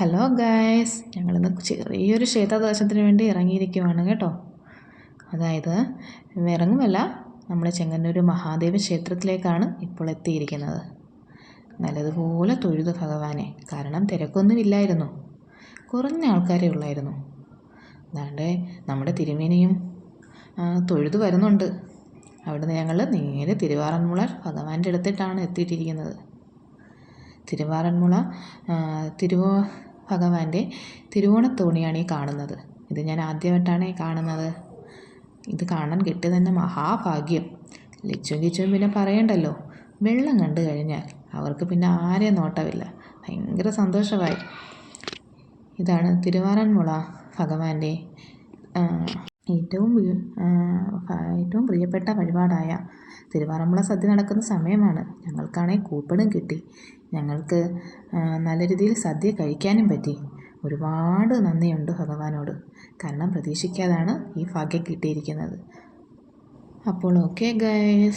Hello guys ഞങ്ങളിന്ന് ചെറിയൊരു ക്ഷേത്രദർശനത്തിന് വേണ്ടി ഇറങ്ങിയിരിക്കുവാണ് കേട്ടോ. അതായത് ഇറങ്ങുമല്ല നമ്മൾ ചെങ്ങന്നൂർ മഹാദേവ ക്ഷേത്രത്തിലേക്കാണ് ഇപ്പോൾ എത്തിയിരിക്കുന്നത്. നല്ലതുപോലെ തൊഴുതു ഭഗവാനെ. കാരണം തിരക്കൊന്നുമില്ലായിരുന്നു. കുറഞ്ഞ ആൾക്കാരെ ഉള്ളായിരുന്നു. അതാണ്ട് നമ്മുടെ തിരുമേനിയും തൊഴുതു വരുന്നുണ്ട്. അവിടുന്ന് ഞങ്ങൾ നേരെ തിരുവാറന്മുള ഭഗവാന്റെ അടുത്തിട്ടാണ് എത്തിയിട്ടിരിക്കുന്നത്. തിരുവാറന്മുള തിരുവോ ഭഗവാന്റെ തിരുവോണത്തോണിയാണ് ഈ കാണുന്നത്. ഇത് ഞാൻ ആദ്യമായിട്ടാണ് ഈ കാണുന്നത്. ഇത് കാണാൻ കിട്ടിയത് തന്നെ മഹാഭാഗ്യം. ലിച്ചും കിച്ചും പിന്നെ പറയണ്ടല്ലോ വെള്ളം കണ്ടു കഴിഞ്ഞാൽ അവർക്ക് പിന്നെ ആരെയും നോട്ടമില്ല. ഭയങ്കര സന്തോഷമായി. ഇതാണ് തിരുവാറന്മുള ഭഗവാന്റെ ഏറ്റവും ഏറ്റവും പ്രിയപ്പെട്ട വഴിപാടായ തിരുവാറന്മുള സദ്യ നടക്കുന്ന സമയമാണ്. ഞങ്ങൾക്കാണെങ്കിൽ കൂപ്പണും കിട്ടി. ഞങ്ങൾക്ക് നല്ല രീതിയിൽ സദ്യ കഴിക്കാനും പറ്റി. ഒരുപാട് നന്ദിയുണ്ട് ഭഗവാനോട്. കാരണം പ്രതീക്ഷിക്കാതാണ് ഈ ഭാഗ്യം കിട്ടിയിരിക്കുന്നത്. അപ്പോൾ ഓക്കെ ഗൈസ്.